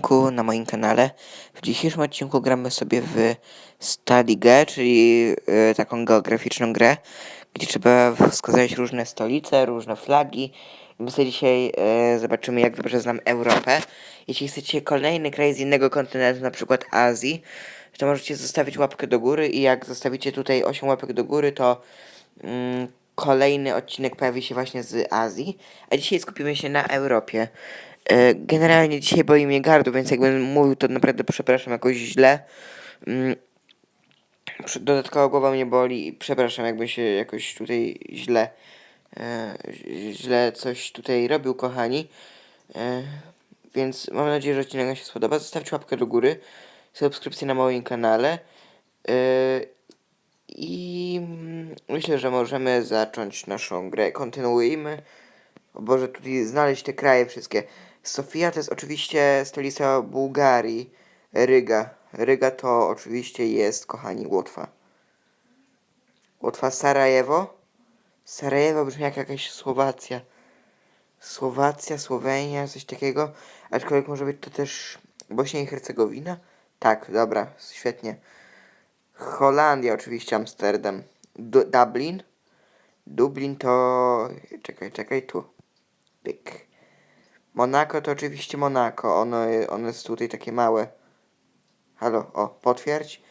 odcinku na moim kanale. W dzisiejszym odcinku gramy sobie w Study czyli e, taką geograficzną grę, gdzie trzeba wskazać różne stolice, różne flagi. My sobie dzisiaj e, zobaczymy, jak dobrze znam Europę. Jeśli chcecie kolejny kraj z innego kontynentu, na przykład Azji, to możecie zostawić łapkę do góry i jak zostawicie tutaj 8 łapek do góry, to mm, kolejny odcinek pojawi się właśnie z Azji. A dzisiaj skupimy się na Europie. E, Generalnie dzisiaj boli mnie gardło, więc jakbym mówił, to naprawdę przepraszam jakoś źle. Mm, Dodatkowo głowa mnie boli i przepraszam, jakbym się jakoś tutaj źle, e, źle coś tutaj robił, kochani. E, więc mam nadzieję, że odcinek się spodoba. Zostawcie łapkę do góry, subskrypcję na moim kanale. I mm, myślę, że możemy zacząć naszą grę. Kontynuujmy. O Boże, tutaj znaleźć te kraje wszystkie. Sofia to jest oczywiście stolica Bułgarii. Ryga. Ryga to oczywiście jest, kochani, Łotwa. Łotwa Sarajewo. Sarajewo brzmi jak jakaś Słowacja. Słowacja, Słowenia, coś takiego. Aczkolwiek może być to też Bośnia i Hercegowina? Tak, dobra, świetnie. Holandia, oczywiście Amsterdam. Du Dublin. Dublin to. Czekaj, czekaj, tu. Pyk. Monako to oczywiście Monako. Ono, ono jest tutaj takie małe. Halo, o, potwierdź.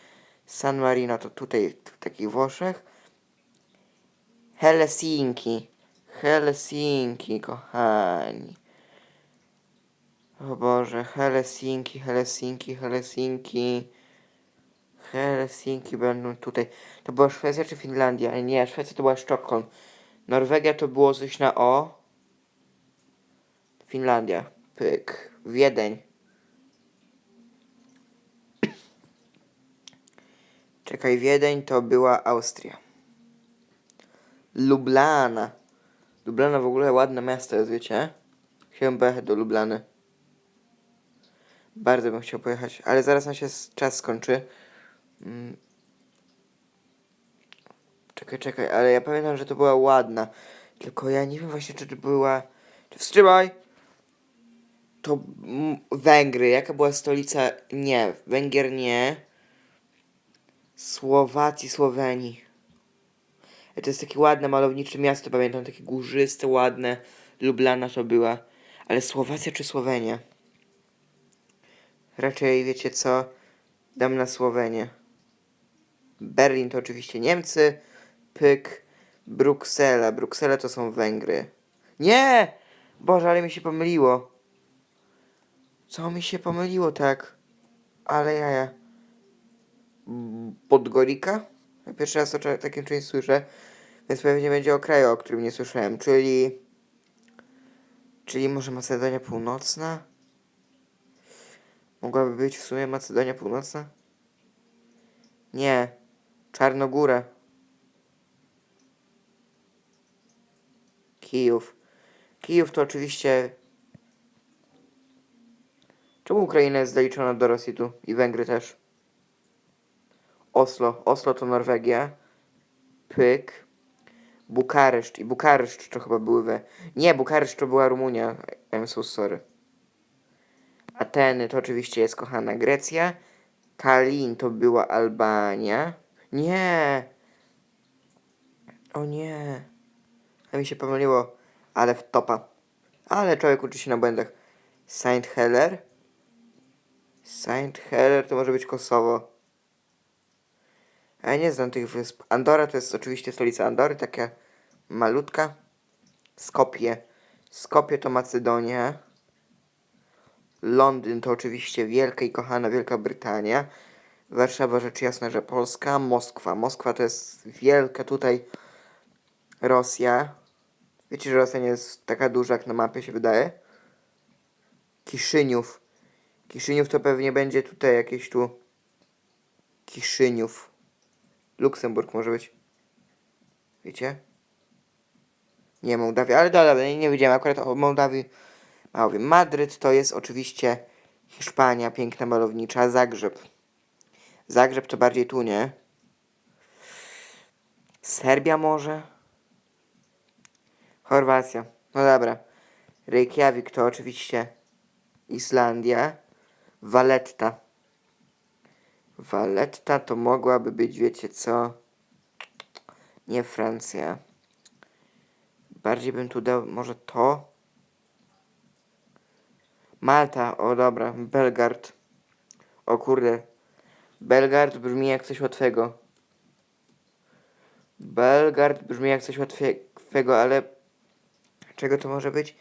San Marino to tutaj w takich Włoszech. Helsinki. Helsinki, kochani. O Boże, Helsinki, Helsinki, Helsinki. Helsinki będą tutaj. To była Szwecja czy Finlandia? Nie, Szwecja to była Sztokholm. Norwegia to było coś na O. Finlandia. Pyk. Wiedeń. Czekaj, Wiedeń to była Austria. Lublana. Lublana w ogóle ładne miasto jest, wiecie? Chciałbym pojechać do Lublany. Bardzo bym chciał pojechać, ale zaraz nam się czas skończy. Mm. Czekaj, czekaj, ale ja pamiętam, że to była ładna. Tylko ja nie wiem właśnie, czy to była... Wstrzymaj! To Węgry. Jaka była stolica? Nie, Węgier nie. Słowacji, Słowenii. E, To jest takie ładne, malownicze miasto, pamiętam, takie górzyste, ładne. Lublana to była. Ale Słowacja czy Słowenia? Raczej, wiecie co? Dam na Słowenię. Berlin to oczywiście Niemcy. Pyk. Bruksela. Bruksela to są Węgry. Nie! Boże, ale mi się pomyliło. Co mi się pomyliło tak? Ale jaja. Podgorika? Pierwszy raz o takim czymś słyszę. Więc pewnie będzie o kraju, o którym nie słyszałem. Czyli... Czyli może Macedonia Północna? Mogłaby być w sumie Macedonia Północna? Nie. Czarnogóra. Kijów. Kijów to oczywiście... Czemu Ukraina jest zaliczona do Rosji tu? I Węgry też. Oslo. Oslo to Norwegia. Pyk. Bukareszt. I Bukareszt to chyba były we... Nie, Bukareszt to była Rumunia. I'm so sorry. Ateny to oczywiście jest kochana Grecja. Kalin to była Albania. Nie! O nie! A mi się pomyliło, ale w topa. Ale człowiek uczy się na błędach. Saint Heller. Saint Heller to może być Kosowo. Ja nie znam tych wysp. Andora to jest oczywiście stolica Andory, taka malutka. Skopje. Skopje to Macedonia. Londyn to oczywiście wielka i kochana Wielka Brytania. Warszawa rzecz jasna, że Polska. Moskwa. Moskwa to jest wielka tutaj Rosja. Wiecie, że Rosja nie jest taka duża, jak na mapie się wydaje. Kiszyniów. Kiszyniów to pewnie będzie tutaj jakieś tu. Kiszyniów. Luksemburg może być. Wiecie? Nie, Mołdawia, ale dobra, nie, wiedziałem akurat o Mołdawii. Małowie. Madryt to jest oczywiście Hiszpania, piękna, malownicza. Zagrzeb. Zagrzeb to bardziej tu, nie? Serbia może? Chorwacja. No dobra. Reykjavik to oczywiście Islandia. Valletta. Valletta to mogłaby być, wiecie co? Nie Francja. Bardziej bym tu dał może to. Malta, o dobra, Belgard. O kurde. Belgard brzmi jak coś łatwego. Belgard brzmi jak coś łatwego, ale czego to może być?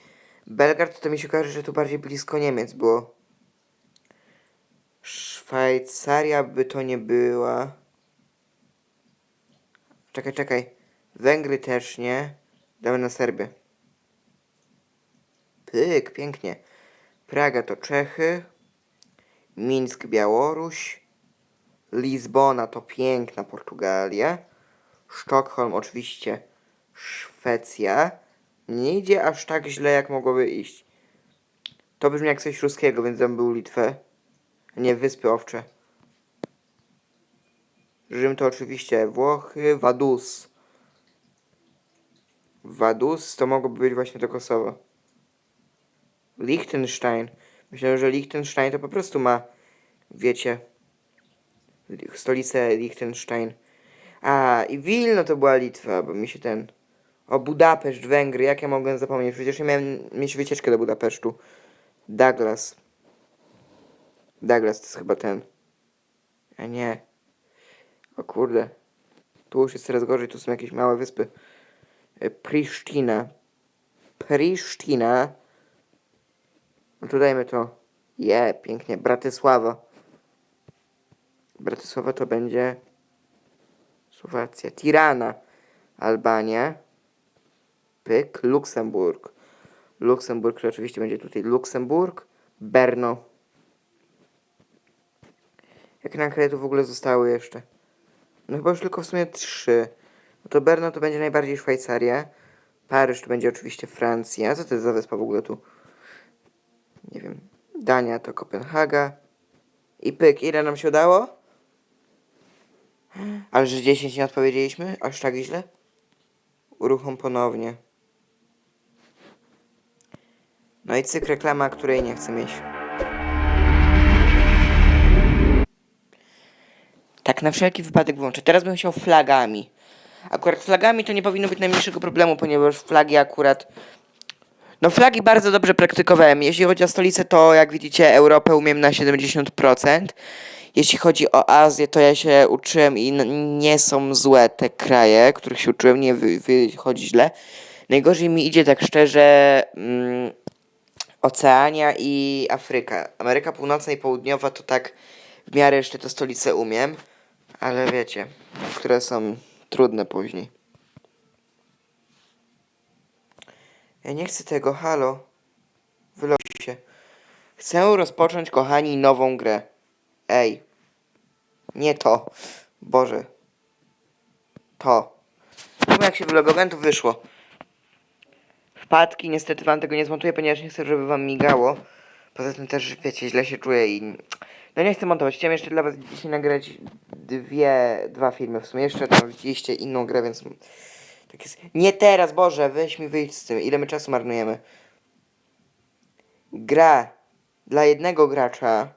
Belgard to mi się kojarzy, że tu bardziej blisko Niemiec było. Szwajcaria by to nie była. Czekaj, czekaj. Węgry też nie. Damy na Serbię. Pyk, pięknie. Praga to Czechy. Mińsk Białoruś. Lizbona to piękna Portugalia. Sztokholm oczywiście Szwecja. Nie idzie aż tak źle jak mogłoby iść. To brzmi jak coś ruskiego, więc tam był Litwę. Nie, Wyspy Owcze. Rzym to oczywiście Włochy. Vaduz. Vaduz to mogłoby być właśnie to Kosowo. Liechtenstein. Myślę, że Liechtenstein to po prostu ma, wiecie, li- stolicę Liechtenstein. A, i Wilno to była Litwa, bo mi się ten... O, Budapeszt, Węgry, jak ja mogłem zapomnieć? Przecież ja miałem mieć wycieczkę do Budapesztu. Douglas. Douglas to jest chyba ten. A nie. O kurde. Tu już jest coraz gorzej, tu są jakieś małe wyspy. E, Prisztina. Prisztina. No to dajmy to. Je, pięknie. Bratysława. Bratysława to będzie... Słowacja. Tirana. Albania. Pyk. Luksemburg. Luksemburg to oczywiście będzie tutaj Luksemburg. Berno. Jakie naklejki tu w ogóle zostały jeszcze? No chyba już tylko w sumie trzy. No to Berno to będzie najbardziej Szwajcaria. Paryż to będzie oczywiście Francja. Co to jest za wyspa w ogóle tu? Nie wiem. Dania to Kopenhaga. I pyk, ile nam się udało? Ale że 10 nie odpowiedzieliśmy? Aż tak źle? Uruchom ponownie. No i cykl reklama, której nie chcę mieć. Tak, na wszelki wypadek włączę. Teraz bym chciał flagami. Akurat flagami to nie powinno być najmniejszego problemu, ponieważ flagi akurat... No flagi bardzo dobrze praktykowałem. Jeśli chodzi o stolicę, to jak widzicie Europę umiem na 70%. Jeśli chodzi o Azję, to ja się uczyłem i nie są złe te kraje, których się uczyłem, nie wy- wychodzi źle. Najgorzej mi idzie tak szczerze mm, Oceania i Afryka. Ameryka Północna i Południowa to tak w miarę jeszcze te stolice umiem, ale wiecie, które są trudne później. Ja nie chcę tego, halo. Wyloguj się. Chcę rozpocząć, kochani, nową grę. Ej. Nie to. Boże. To. No jak się wylogowałem, to wyszło. Wpadki, niestety wam tego nie zmontuję, ponieważ nie chcę, żeby wam migało. Poza tym też, wiecie, źle się czuję i... No nie chcę montować. Chciałem jeszcze dla was dzisiaj nagrać dwie, dwa filmy. W sumie jeszcze tam widzieliście inną grę, więc... Tak jest. Nie teraz, Boże, weź mi wyjść z tym. Ile my czasu marnujemy? Gra dla jednego gracza.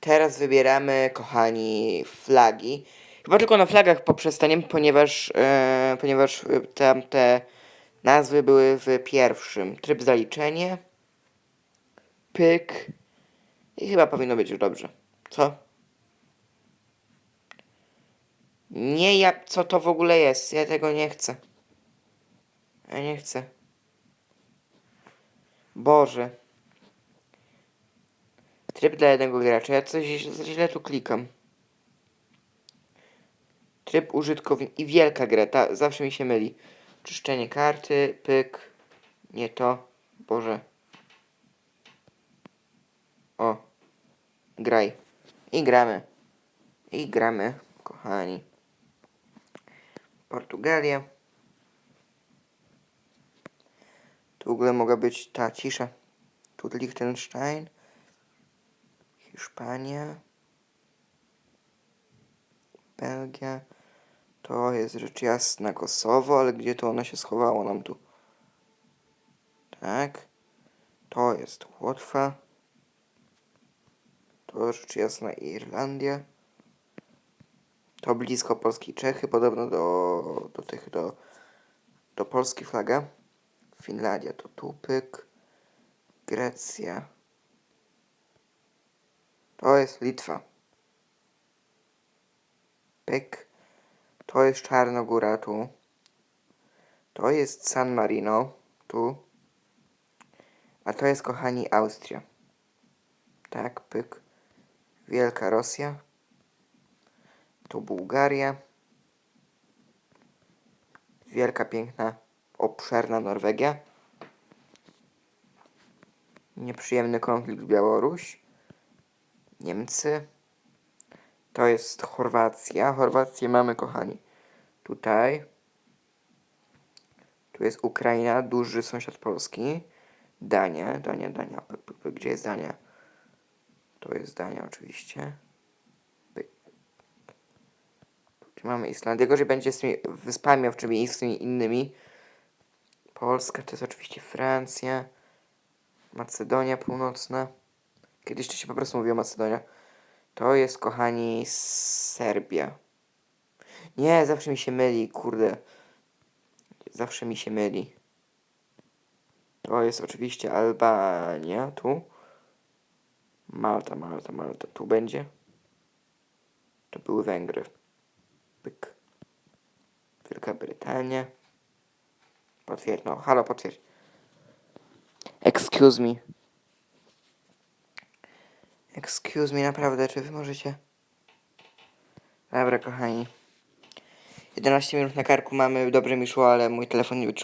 Teraz wybieramy, kochani, flagi. Chyba tylko na flagach poprzestaniemy, ponieważ, e, ponieważ e, tamte nazwy były w pierwszym. Tryb zaliczenie. Pyk. I chyba powinno być już dobrze. Co? Nie ja, co to w ogóle jest? Ja tego nie chcę. Ja nie chcę. Boże. Tryb dla jednego gracza. Ja coś źle- tu klikam. Tryb użytkownika i wielka gra. Ta, zawsze mi się myli. Czyszczenie karty, pyk. Nie to. Boże. O. Graj. I gramy. I gramy, kochani. Portugalia. Tu w ogóle mogła być ta cisza. Tu Liechtenstein. Hiszpania. Belgia. To jest rzecz jasna Kosowo, ale gdzie to ona się schowało nam tu? Tak. To jest Łotwa. To rzecz jasna Irlandia. To blisko Polski i Czechy, podobno do, do tych, do, do Polski flaga. Finlandia to tupyk. Grecja. To jest Litwa. Pyk. To jest Czarnogóra tu. To jest San Marino tu. A to jest, kochani, Austria. Tak, pyk. Wielka Rosja. Tu Bułgaria. Wielka, piękna, obszerna Norwegia. Nieprzyjemny konflikt Białoruś. Niemcy. To jest Chorwacja. Chorwację mamy, kochani. Tutaj. Tu jest Ukraina, duży sąsiad Polski. Dania, Dania, Dania. Gdzie jest Dania? To jest Dania oczywiście. Pyk. Tu mamy Islandię. Gorzej będzie z tymi wyspami owczymi i z tymi innymi. Polska to jest oczywiście Francja. Macedonia Północna. Kiedyś to się po prostu mówiło Macedonia. To jest, kochani, Serbia. Nie, zawsze mi się myli, kurde. Zawsze mi się myli. To jest oczywiście Albania, tu. Malta, Malta, Malta, tu będzie. To były Węgry. Wielka Brytania. Potwierdź, no, halo, potwierdź. Excuse me. Excuse me, naprawdę, czy wy możecie? Dobra, kochani. 11 minut na karku mamy, dobrze mi szło, ale mój telefon nie wytrzymał.